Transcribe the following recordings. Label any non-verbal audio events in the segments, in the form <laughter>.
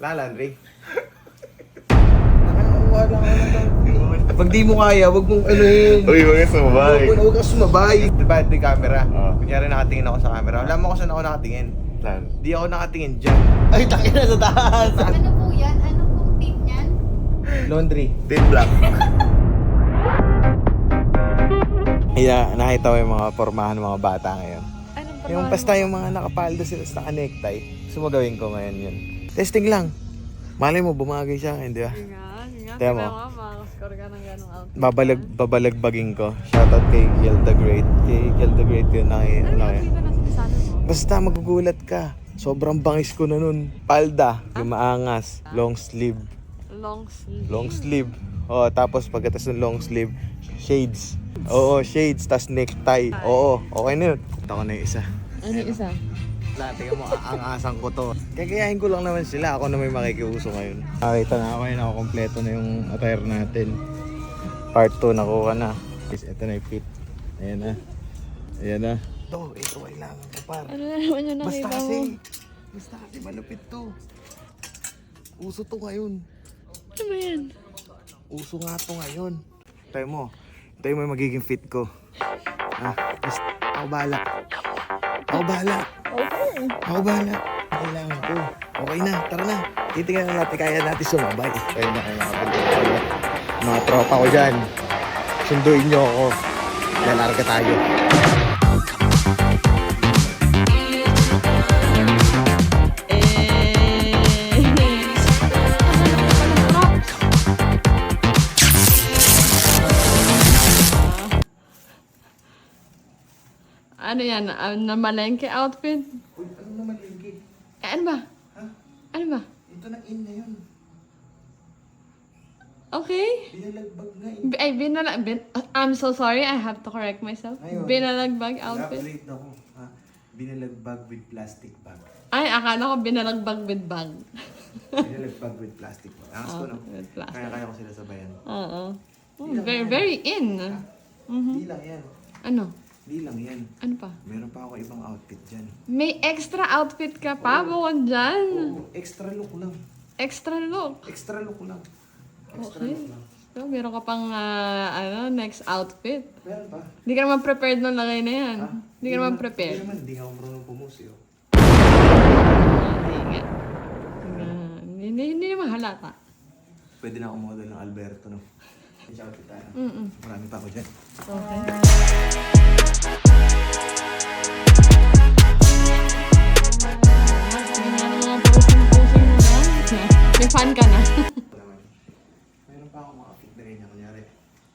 Wala, laundry. Wala ka na Pag di mo kaya, wag mong ano yun. Uy, huwag ka sumabay. Huwag huwag kang sumabay. Di ba, di camera? Oh. Kunyari nakatingin ako sa camera. Alam mo kung saan ako nakatingin? Saan? Di ako nakatingin dyan. Ay, takin na sa taas. Ano po yan? Ano pong team yan? Laundry. Team black. Iya, <laughs> nakita ko yung mga pormahan ng mga bata ngayon. Anong Yung basta yung mga nakapaldo sila sa naka-necktie, sumagawin ko ngayon yun. Testing lang. Malay mo, bumagay siya akin, di ba? Tiyan mo. Mo. Babalag, babalagbaging ko. Shoutout kay Gil the Great. Kay Gil the Great yun, naki, Ano mo? Basta magugulat ka. Sobrang bangis ko na nun. Palda, yung maangas, long sleeve. Long sleeve. Long sleeve. Oh, tapos pagkatas ng long sleeve, shades. Oo, shades, tas necktie. Oo, okay na yun. Punta ko na yung isa. Ano yung isa? Wala, tingnan mo, ang asang ko to. Kakayahin ko lang naman sila. Ako na may makikiuso ngayon. Nakita na ako. Ako kompleto na yung attire natin. Part 2, nakuha na. Guys, ito na yung fit. Ayan na. Ayan na. To, ito kailangan ko par. Ano na naman yung Basta nakita mo? kasi, basta kasi malupit to. Uso to ngayon. Ano ba yan? Uso nga to ngayon. Tayo mo. Tayo mo yung magiging fit ko. Ah, just, ako bahala. Ako bahala. Okay. Ako bahala. Kailangan ko. Okay na, tara na. Titingnan na natin, kaya natin sumabay. Kaya na kayo nakapagod. Mga tropa ko dyan. Sunduin nyo ako. Lalarga tayo. Ano yan? Uh, na malengke outfit? Uy, ano naman linggi? Eh, ano ba? Ha? Ano ba? Ito na in na yun. Okay. Binalagbag nga eh. Ay, binalag... Bin, I'm so sorry, I have to correct myself. Ayun. Binalagbag outfit. Upgrade ako. Ha? Binalagbag with plastic bag. Ay, akala ko binalagbag with bag. <laughs> Binalagbag with plastic bag. Angas ko no? With plastic. Kaya-kaya ko sila sabayan. Oo. Oh, very, very in. Mhm. Di lang yan. Ano? Di lang yan. Ano pa? Meron pa ako ibang outfit dyan. May extra outfit ka pa, bukod dyan. Oo, extra look lang. Extra look. Extra look lang. Extra Okay. look lang. So, meron ka pang, ah, ano, next outfit. Meron pa. Hindi ka naman prepared nung lagay na yan. Hindi ka naman Hindi prepared. naman, hindi ako marunong pumusi. Oh. Hindi nga. Ah, Hindi, hindi naman halata. Pwede na ako model ng Alberto, no? Change outfit tayo. Mm-mm. Marami pa ako dyan. Okay. Fan ka na. Meron pa ako <laughs> mga fit na rin. Kunyari,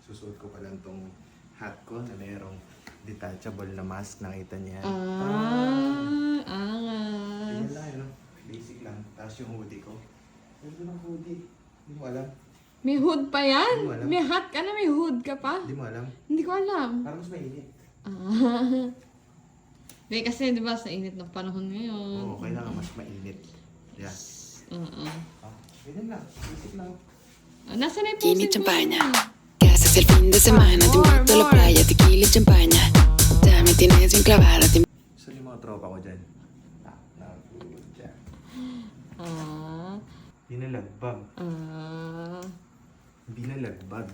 susuot ko pa lang tong hat ko na merong detachable na mask. Nakita niya. ah, angas. Ganyan lang, ano? Basic lang. Tapos yung hoodie ko. Meron ng hoodie. Hindi mo alam. May hood pa yan? Hindi mo alam. May hat ka na, may hood ka pa? Hindi mo alam. Hindi ko alam. Parang mas mainit. Ah. <laughs> Hindi kasi, di ba, sa init ng panahon ngayon. Oo, kailangan mas mainit. Yeah. Oo. Ah, ganyan lang. Basic lang. Ah, Nasaan na yung Gin y posing champaña. ¿Qué haces el fin de semana? Te invito a la playa, tequila y champaña. Ya me tienes bien clavada. Te So yung mga tropa ko dyan. Ah, nakapulog dyan. Ah. Binalagbag. Ah. Binalagbag.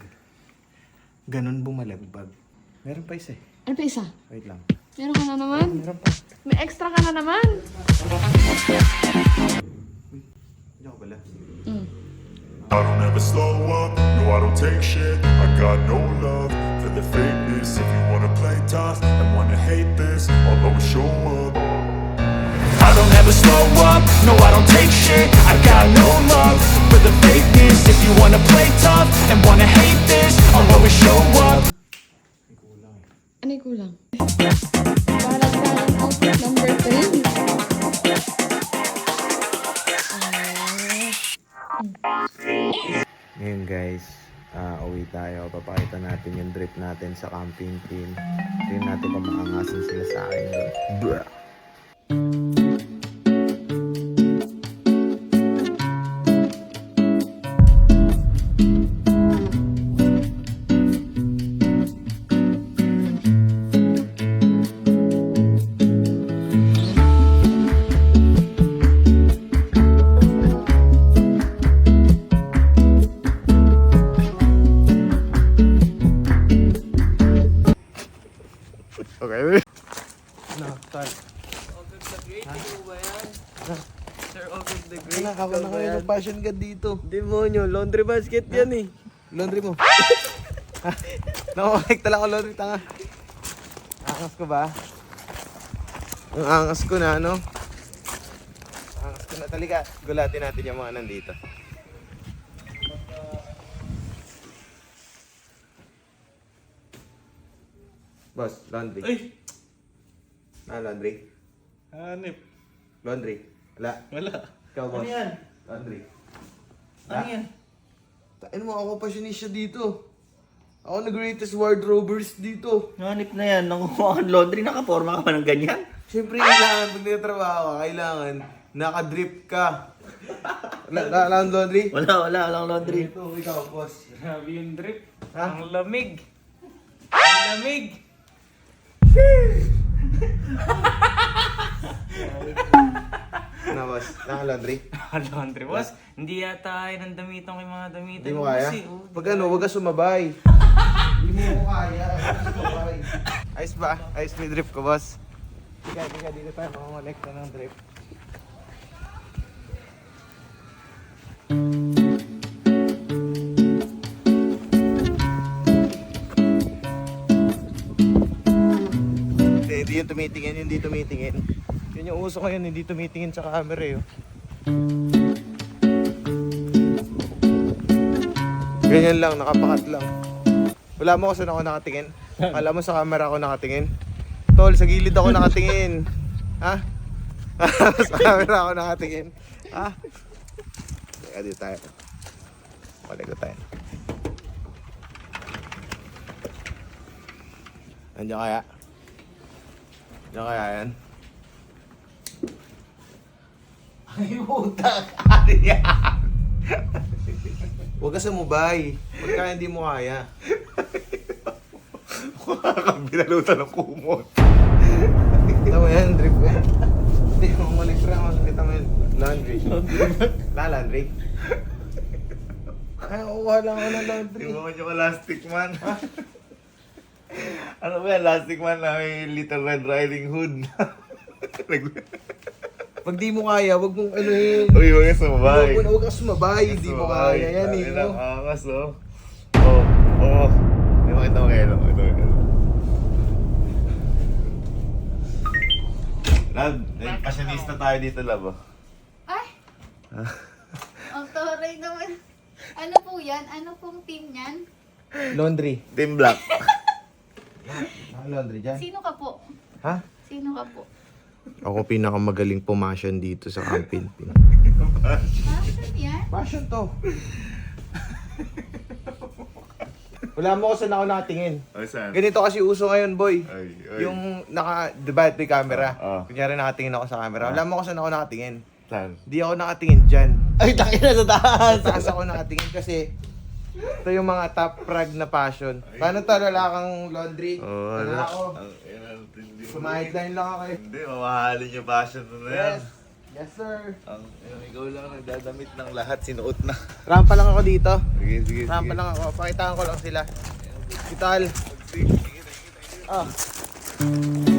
Ganon bumalagbag. Meron pa isa eh. Ano pa isa? Wait lang. Meron ka na naman? Meron pa. May extra ka na naman? I don't ever slow up, no I don't take shit. I got no love for the fakeness. If you wanna play tough and wanna hate this I'll always show up. I don't ever slow up, no I don't take shit. I got no love for the fakeness. If you wanna play tough and wanna hate this I'll always show up. Ano kulang? Parang sa number 3. Ngayon guys, ah uwi tayo. Papakita natin yung drip natin sa camping team. Tingnan natin kung makangasan sila sa akin. na tayo. Ogod the Great, ikaw ba yan? Sir Ogod the Great, Wala, kawan na kayo ng passion ka dito. Demonyo, laundry basket yan eh. Laundry mo. <laughs> Nakakonekta lang ako laundry, tanga. Angas ko ba? Ang angas ko na, ano? Angas ko na talaga. Gulatin natin yung mga nandito. Boss, laundry. Ay! Ah, laundry. Hanip. Laundry. Wala. Wala. Ikaw, boss. Ano yan? Laundry. Ano yan? Tain mo, ako fashionista dito. Ako na greatest wardrobers dito. Hanip na yan. Nakuha kang <laughs> laundry. Nakaporma ka pa ng ganyan. Siyempre, kailangan pag nagtatrabaho ka, kailangan nakadrip ka. Wala, wala, wala ang laundry? Wala, wala. Walang laundry. Ito, ikaw, boss. Grabe yung drip. Ha? Ang lamig. Ang lamig. <laughs> Na, boss. Naka-laundry. <laughs> Laundry boss. Hindi yata kaya ng damitan yung mga damitan. Hindi mo boss, kaya? Oh, Pag ano, huwag ka sumabay. <laughs> Hindi mo kaya. Ayos ba? Ayos may drip ko, boss. Tika, tika, dito tayo makangolekta ng drip. Hindi, hindi yung tumitingin, hindi tumitingin. Yun yung uso ngayon, hindi tumitingin sa camera eh. oh. Ganyan lang, nakapakat lang. Wala mo kasi ako nakatingin. Alam mo sa camera ako nakatingin. Tol, sa gilid ako nakatingin. Ha? <laughs> sa camera ako nakatingin. Ha? Teka, dito tayo. Balik ko tayo. Nandiyan kaya? Nandiyan kaya yan? <laughs> Ay, putak! Ano yan? Huwag ka sumubay. Pagka hindi mo kaya. <laughs> Binalutan ng kumot. Kita mo yan, drip ko yan. Hindi mo malikra mo. Kita mo yan. Laundry. La, laundry. Ay, kukuha lang ako ng laundry. Yung mga yung elastic man. Ano ba yan? Elastic man na may Little Red Riding Hood. Nag- <laughs> Pag di mo kaya, wag mong ano yun. Uy, huwag ka sumabay. Huwag huwag ka sumabay. Hindi mo kaya yan eh. Ang ilang no? angas, oh. Oh, oh. Hindi mo kita mo kailan. Ito, ito. Lab, eh, passionista tayo dito, Lab. oh. Ay! <laughs> Ang taray naman. Ano po yan? Ano pong team yan? Laundry. Team Black. <laughs> Ah, laundry dyan. Sino ka po? Ha? Sino ka po? Ako pinakamagaling pumasyon dito sa Campin. Ha? <laughs> Saan yan? Passion to. Wala mo kasi na ako nakatingin. Ay, saan? Ganito kasi uso ngayon, boy. Ay, ay. Yung naka, di ba, may camera. Ah, ah. Kunyari nakatingin ako sa camera. Wala mo kasi na ako nakatingin. Saan? Di ako nakatingin dyan. Ay, takin na sa taas. Sa taas ako nakatingin kasi ito yung mga top frag na passion. Paano to, wala kang laundry? Oh, Wala ano? ako. Ang ina, hindi mo. Sumideline lang ako eh. Hindi, mamahalin yung passion mo na yan. Yes. Yes, sir. Ang, yung ikaw lang nagdadamit ng lahat, sinuot na. Rampa lang ako dito. Sige, sige, Rampa sige. lang ako. Pakitaan ko lang sila. Vital. Ah.